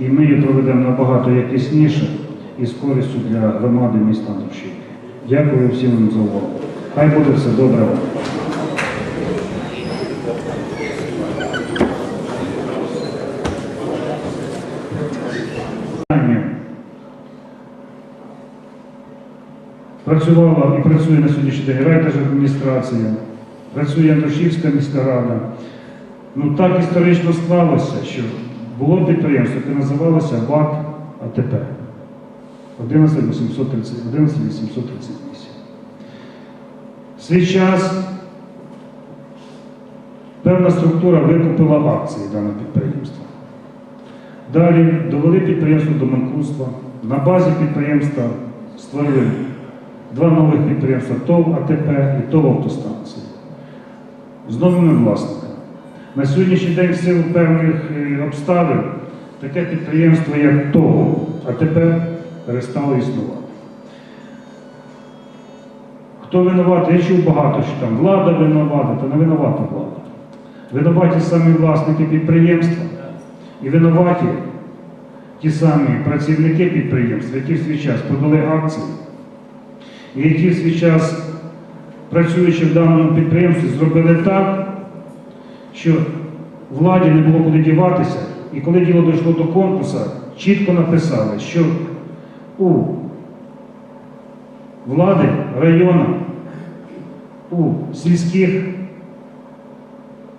і ми її проведемо набагато якісніше і з користю для громади міста Андрушівки. Дякую всім вам за увагу. Хай буде все добре. Працювала і працює на сьогоднішній день райдержадміністрація, працює Андрушівська міська рада. Ну так історично склалося, що було підприємство, яке називалося ВАК АТП 11838. В свій час певна структура викупила акції даного підприємства. Далі довели підприємство до банкрутства. На базі підприємства створили два нових підприємства ТОВ АТП і ТОВ автостанції з новими власниками. На сьогоднішній день в силу певних е, обставин таке підприємство, як ТОВ АТП, перестало існувати. Хто винуватий? Я чув багато, що там влада винувата, та не винувата влада. Винуваті самі власники підприємства і винуваті ті самі працівники підприємства, які в свій час подали акції, і які в свій час, працюючи в даному підприємстві, зробили так, що владі не було куди діватися, і коли діло дійшло до конкурсу, чітко написали, що у влади району, у сільських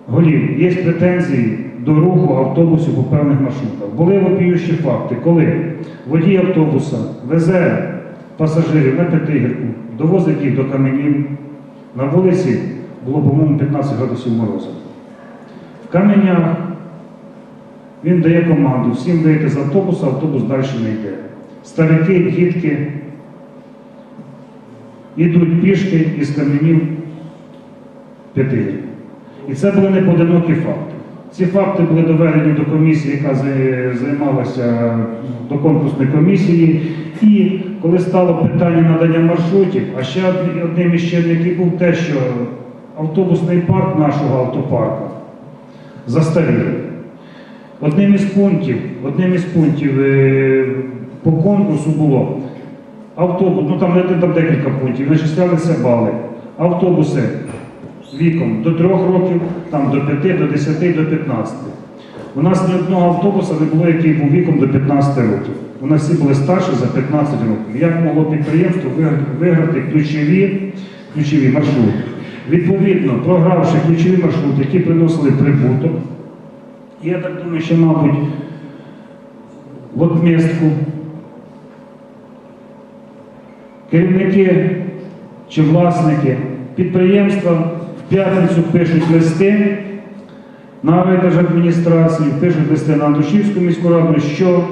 голів є претензії до руху автобусів по певних маршрутах. Були вопіючі факти, коли водій автобуса везе пасажирів на П'ятигірку, довозить їх до каменів. На вулиці було, по-моєму, 15 градусів морозу. В каменях він дає команду, всім вийти з автобуса, автобус далі не йде. Старики, дітки йдуть пішки із каменів П'ятигірку. І це були не поодинокі факти. Ці факти були доведені до комісії, яка займалася до конкурсної комісії. І коли стало питання надання маршрутів, а ще одним із чинників був те, що автобусний парк нашого автопарку застарілий. Одним із пунктів, одним із пунктів е, по конкурсу було автобус, ну там там декілька пунктів, начислялися бали. Автобуси віком до 3 років, там до 5, до 10, до 15. У нас ні одного автобуса не було, який був віком до 15 років. У нас всі були старші за 15 років. Як могло підприємство виграти ключові, ключові маршрути? Відповідно, програвши ключові маршрути, які приносили прибуток, я так думаю, що, мабуть, в отмістку керівники чи власники підприємства в п'ятницю пишуть листи на райдержадміністрацію, пишуть листи на Андрушівську міську раду, що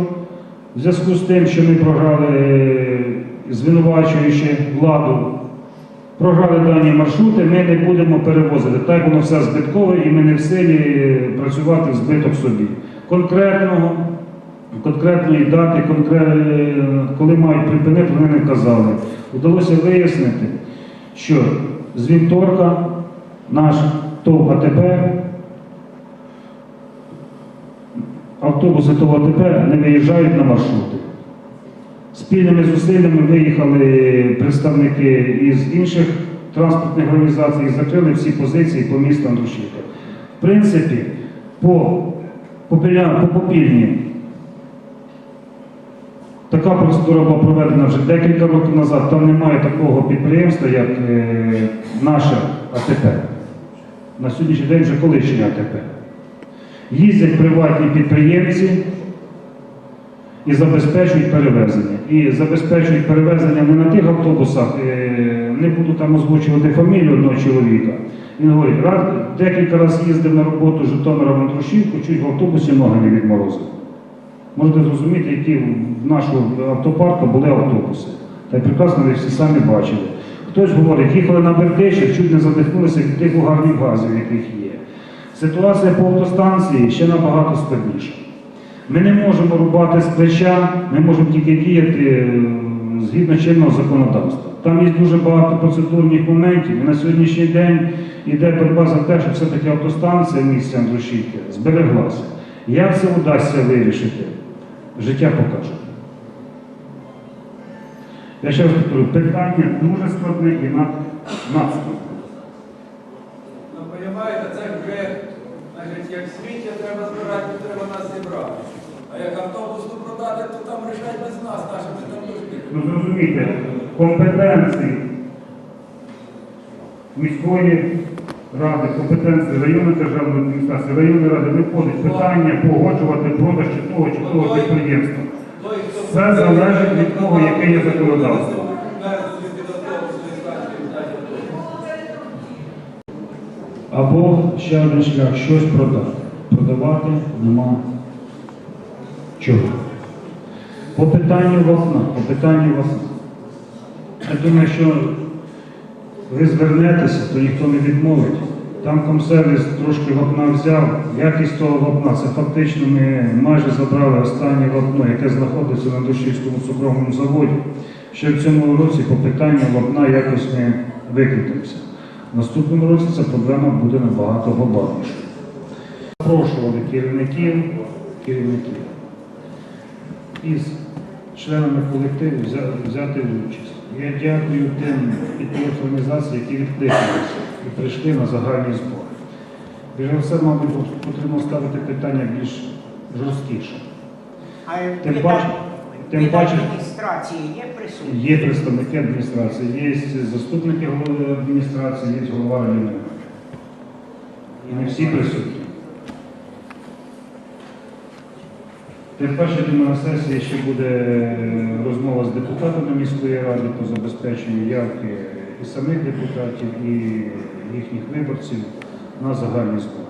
в зв'язку з тим, що ми програли, е, звинувачуючи владу, програли дані маршрути, ми не будемо перевозити. Так воно все збиткове і ми не в силі працювати збиток собі. Конкретного, конкретної дати, конкре- коли мають припинити, вони не вказали. Вдалося вияснити, що з вівторка наш ТОВ АТП, автобуси ТОВ АТП не виїжджають на маршрути. Спільними зусиллями виїхали представники із інших транспортних організацій і закрили всі позиції по місту Андрушівка. В принципі, по попільні така процедура була проведена вже декілька років назад. Там немає такого підприємства, як е, наше АТП. На сьогоднішній день вже колишнє АТП. Їздять приватні підприємці і забезпечують перевезення. І забезпечують перевезення не на тих автобусах, е, не буду там озвучувати фамілію одного чоловіка. Він говорить, декілька разів їздив на роботу з Житомира в Андрушівку, чуть в автобусі ноги не відморозив. Можете зрозуміти, які в нашого автопарку були автобуси. Та й прекрасно ви всі самі бачили. Хтось говорить, їхали на Бердичів, чуть не задихнулися від тих угарних газів, яких є. Ситуація по автостанції ще набагато складніша. Ми не можемо рубати з плеча, ми можемо тільки діяти е, згідно чинного законодавства. Там є дуже багато процедурних моментів. І на сьогоднішній день йде боротьба за те, щоб все-таки автостанція в місті Андрушівки збереглася. Як це вдасться вирішити? Життя покаже. Я ще раз повторю, питання дуже складне і над, надскладне. Ну, розумієте, це вже, значить, як сміття треба збирати, треба нас зібрати. А як автобусну продати, то там рішать без нас, нашими там нужні. Ну зрозумійте, компетенції міської ради, компетенції районної державної адміністрації, районної ради не входить питання погоджувати продаж чи того чи того підприємства. Все залежить від того, яке є законодавство. Або ще один шлях щось продати. Продавати нема чого. По питанню вапна, по питанню вапна. Я думаю, що ви звернетеся, то ніхто не відмовить. Там комсервіс трошки вапна взяв. Якість того вапна, це фактично ми майже забрали останнє вапно, яке знаходиться на Душівському цукровому заводі. Ще в цьому році по питанню вапна якось ми викрутимося. В наступному році ця проблема буде набагато глобальніша. Запрошували керівників, керівників із членами колективу взяти участь. Я дякую тим підприємствам організацій, які відкликалися і прийшли на загальні збори. Більше все, мабуть, потрібно ставити питання більш жорсткіше. Тим паче- тим паче- адміністрації є? Є представники адміністрації, є заступники голови адміністрації, є голова районної. І не всі присутні. Тим паче, думаю, на сесії ще буде е, розмова з депутатами міської ради по забезпеченню явки і самих депутатів, і їхніх виборців на загальні збори.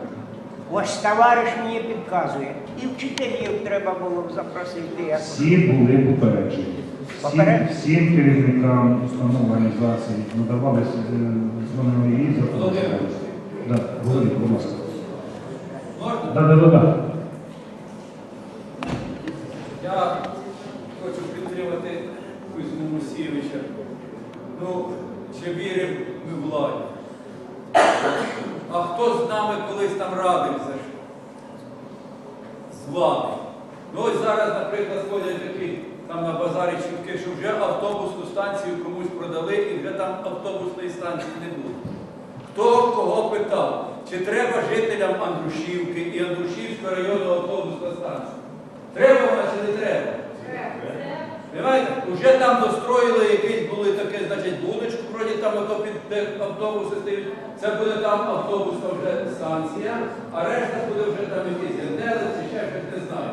Ваш товариш мені підказує. І вчителів треба було б запросити. якось. Всі були попереджені. Всім, Попереджені? всім керівникам установ організацій надавалися дзвонили її за Володимир. Да, говоріть, будь ласка. Можна? Да, да, да, да. Я хочу підтримати Кузьму Мусійовича. Ну, чи віримо ми владі? А хто з нами колись там радився? ж? З влади. Ну ось зараз, наприклад, ходять такі там на базарі чутки, що вже автобусну станцію комусь продали і вже там автобусної станції не буде. Хто кого питав, чи треба жителям Андрушівки і Андрушівського району автобусна станція? Треба вона чи не треба? Понимаєте? Уже там достроїли якісь були таке, значить, будочку, вроді там ото під автобуси стоять. Це буде там автобусна вже станція, а решта буде вже там якісь гендели чи ще щось не знаю.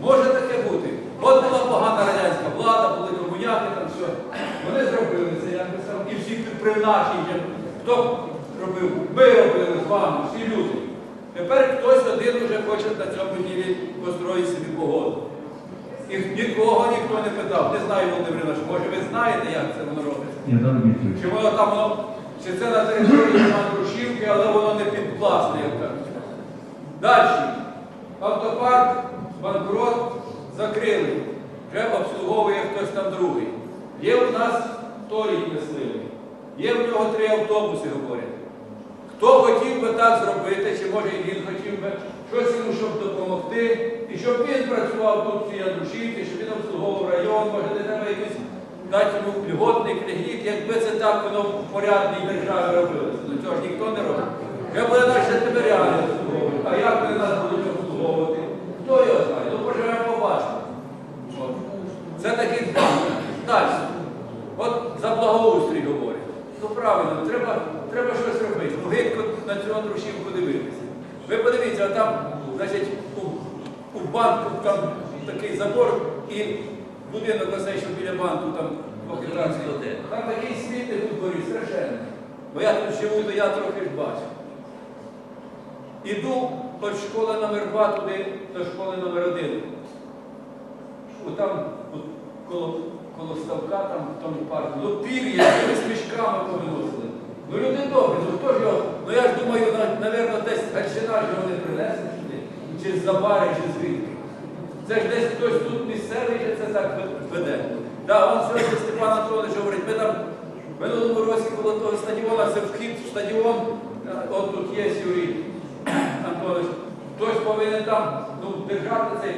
Може таке бути. От була погана радянська влада, були комуняки, там все. Вони зробили це, я писав, і всі при нашій, хто робив? Ми робили з вами, всі люди. Тепер хтось один вже хоче на цьому ділі построїти собі погоду. І нікого ніхто не питав. Не знаю, Володимир Іванович, може ви знаєте, як це воно робиться? Чи воно там воно, чи це на території Мандрушівки, але воно не підвласне, як кажуть. Далі. Автопарк, банкрот закрили. Вже обслуговує хтось там другий. Є у нас Торій мисливий. Є в нього три автобуси, говорять. Хто хотів би так зробити, чи може і він хотів би щось йому, щоб допомогти, і щоб він працював тут в цій Андрушівці, щоб він обслуговував район, може не треба якийсь дати йому льготний кредит, якби це так воно в порядній державі робилося. Ну цього ж ніхто не робить. Вже буде наші тиберяни обслуговувати. А як вони нас будуть обслуговувати? Хто його знає? Ну поживемо побачимо. От. Це такий план. Далі. От за благоустрій говорять. Ну правильно, треба, треба щось робити. Ну гидко на цю Андрушівку дивитися. Ви подивіться, а там, значить, у, у банку там такий забор і будинок оцей, що біля банку там двохетажний. Там такий смітник у дворі, страшенно. Бо я тут живу, то я трохи ж бачу. Іду від школи номер 2 туди до школи номер 1. Там коло, коло ставка, там в тому парку, ну пір'я, з мішками повиносили. Ну люди добрі, ну хто ж його, ну я ж думаю, на- напевно, десь гальчина ж не принесли сюди, чи з забари, чи звідки. Це ж десь хтось тут місцевий, чи це так веде. Да, он сьогодні Степан Анатолійович говорить, ми там в минулому році коло того стадіона, це вхід в стадіон, е, от тут є Юрій Анатолійович, хтось повинен там ну, держати цей.